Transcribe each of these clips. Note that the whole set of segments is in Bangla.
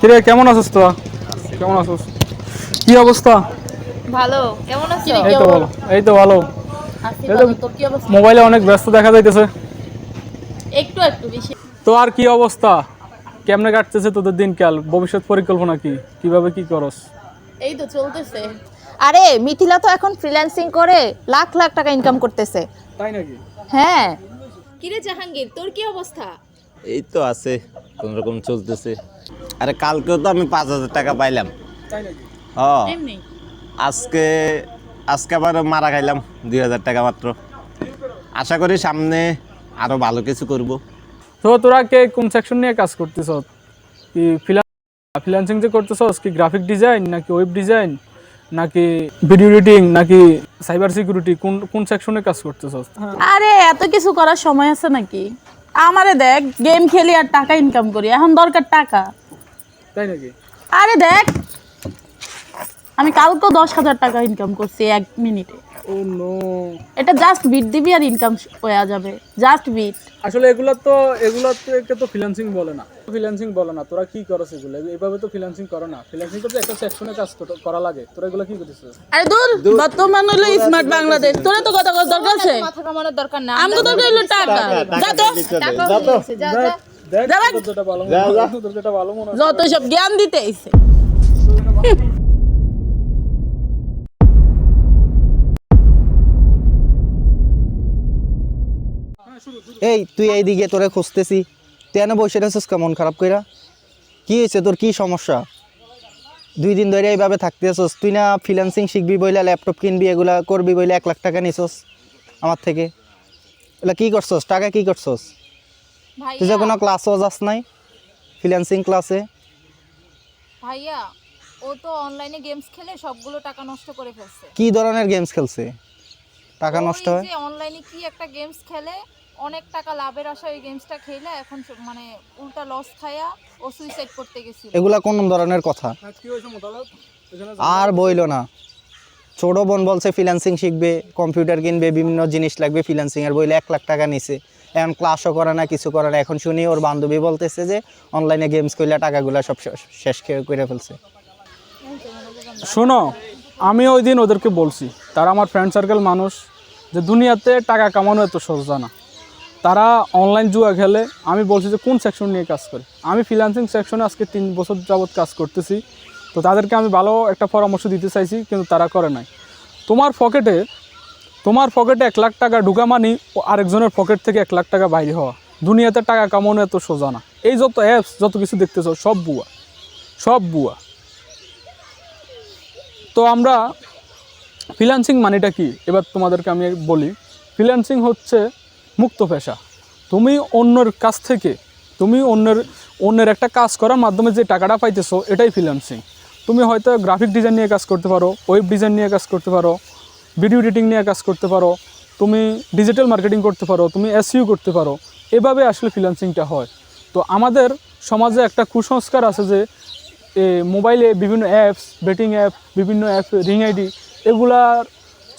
কিরে কেমন আছিস তো কেমন আছিস? কি অবস্থা? ভালো। কেমন আছো? এই তো ভালো এই তো ভালো। আছি এই তো- ভালো, তোর কি অবস্থা? মোবাইলে অনেক ব্যস্ত দেখা যাইতেছে। একটু একটু বেশি। তো আর কি অবস্থা? কেমনে কাটতেছে তোদের দিনকাল? ভবিষ্যৎ পরিকল্পনা কি? কীভাবে কি করস? এই তো চলতেছে। আরে মিথিলা তো এখন ফ্রিল্যান্সিং করে লাখ লাখ টাকা ইনকাম করতেছে। তাই নাকি? হ্যাঁ। কিরে জাহাঙ্গীর তোর কি অবস্থা? এই তো আছে কোন রকম চলতেছে। আরে কালকেও তো আমি পাঁচ হাজার টাকা পাইলাম। ও আজকে আজকে আবার মারা খাইলাম দুই হাজার টাকা মাত্র। আশা করি সামনে আরও ভালো কিছু করব। তো তোরা কে কোন সেকশন নিয়ে কাজ করতেছ কি ফ্রিল্যান্সিং যে করতেছস কি গ্রাফিক ডিজাইন নাকি ওয়েব ডিজাইন নাকি ভিডিও এডিটিং নাকি সাইবার সিকিউরিটি কোন কোন সেকশনে কাজ করতেছস? আরে এত কিছু করার সময় আছে নাকি? আমারে দেখ গেম খেলি আর টাকা ইনকাম করি। এখন দরকার টাকা। তাই নাকি? আরে দেখ আমি কালকেও দশ হাজার টাকা ইনকাম করছি এক মিনিটে ও নো এটা জাস্ট বিট দিবি আর ইনকাম হয়ে যাবে। জাস্ট বিট আসলে এগুলা তো এগুলা থেকে তো ফ্রিল্যান্সিং বলে না। ফ্রিল্যান্সিং বলে না। তোরা কি করছ এগুলো? এইভাবে তো ফ্রিল্যান্সিং করো না। ফ্রিল্যান্সিং করতে একটা সেকশনে কাজ করা লাগে। তোরা এগুলো কি করতেছিস আরে দূর বর্তমান হলো স্মার্ট বাংলাদেশ। তোরা তো কথা কথা দরকার আছে? মাথা কামানোর দরকার না। আমি তো দরকার হলো টাকা। যা তো। টাকা যা যত সব জ্ঞান দিতে আইছে। এই তুই এইদিকে তোরে খুঁজতেছি। তুই এনে বসে রেছিস কেমন? খারাপ কইরা? কি হয়েছে তোর কি সমস্যা? দুই দিন ধরে এইভাবে থাকতে আছিস। তুই না ফ্রিল্যান্সিং শিখবি বইলে ল্যাপটপ কিনবি এগুলা করবি বইলে এক লাখ টাকা নিছস আমার থেকে। এগুলা কি করছস? টাকা কি করছস? তুই যে কোনো ক্লাসও যাস নাই ফ্রিল্যান্সিং ক্লাসে ভাইয়া ও তো অনলাইনে গেমস খেলে সবগুলো টাকা নষ্ট করে ফেলছে। কি ধরনের গেমস খেলছে? টাকা নষ্ট হয়? যে অনলাইনে কি একটা গেমস খেলে অনেক টাকা লাভের আশায় ওই গেমসটা খেলে এখন মানে উল্টা লস খায়া ও সুইসাইড করতে গেছিল। এগুলা কোন ধরনের কথা? আর বইলো না। ছোট বোন বলছে ফ্রিল্যান্সিং শিখবে কম্পিউটার কিনবে বিভিন্ন জিনিস লাগবে ফ্রিল্যান্সিং এর বইলে এক লাখ টাকা নিছে। এখন ক্লাসও করে না, কিছু করে না। এখন শুনি ওর বান্ধবী বলতেছে যে অনলাইনে গেমস করলে টাকাগুলো সব শেষ- করে ফেলছে। শোনো, আমি ওই দিন ওদেরকে বলছি, তারা আমার ফ্রেন্ড সার্কেল মানুষ, যে দুনিয়াতে টাকা কামানো এত সোজা না। তারা অনলাইন জুয়া খেলে, আমি বলছি যে, কোন সেকশন নিয়ে কাজ করে? আমি ফ্রিল্যান্সিং সেকশনে আজকে তিন বছর যাবৎ কাজ করতেছি। তো তাদেরকে আমি ভালো একটা পরামর্শ দিতে চাইছি, কিন্তু তারা করে নাই। তোমার পকেটে তোমার পকেটে এক লাখ টাকা ঢুকা মানি, ও আরেকজনের পকেট থেকে এক লাখ টাকা বাইরে হওয়া। দুনিয়াতে টাকা কামানো এত সোজা না। এই যত অ্যাপস যত কিছু দেখতেছো, সব বুয়া। সব বুয়া। তো আমরা ফ্রিল্যান্সিং মানেটা কি? এবার তোমাদেরকে আমি বলি ফ্রিল্যান্সিং হচ্ছে মুক্ত পেশা। তুমি অন্যের কাছ থেকে, তুমি অন্যের অন্যের একটা কাজ করার মাধ্যমে যে টাকাটা পাইতেছো, এটাই ফ্রিল্যান্সিং তুমি হয়তো গ্রাফিক ডিজাইন নিয়ে কাজ করতে পারো ওয়েব ডিজাইন নিয়ে কাজ করতে পারো ভিডিও এডিটিং নিয়ে কাজ করতে পারো, তুমি ডিজিটাল মার্কেটিং করতে পারো, তুমি এসইউ করতে পারো, এভাবে আসলে ফ্রিল্যান্সিংটা হয়। তো আমাদের সমাজে একটা কুসংস্কার আছে যে মোবাইলে বিভিন্ন অ্যাপস বেটিং অ্যাপ বিভিন্ন অ্যাপ রিং আইডি এগুলার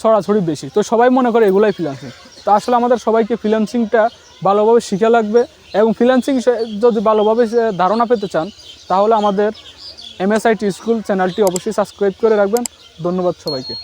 ছড়াছড়ি বেশি। তো সবাই মনে করে এগুলাই ফ্রিল্যান্সিং তো আসলে আমাদের সবাইকে ফ্রিল্যান্সিংটা ভালোভাবে শিখা লাগবে এবং ফ্রিল্যান্সিং যদি ভালোভাবে ধারণা পেতে চান, তাহলে আমাদের এমএসআইটি স্কুল চ্যানেলটি অবশ্যই সাবস্ক্রাইব করে রাখবেন। ধন্যবাদ সবাইকে।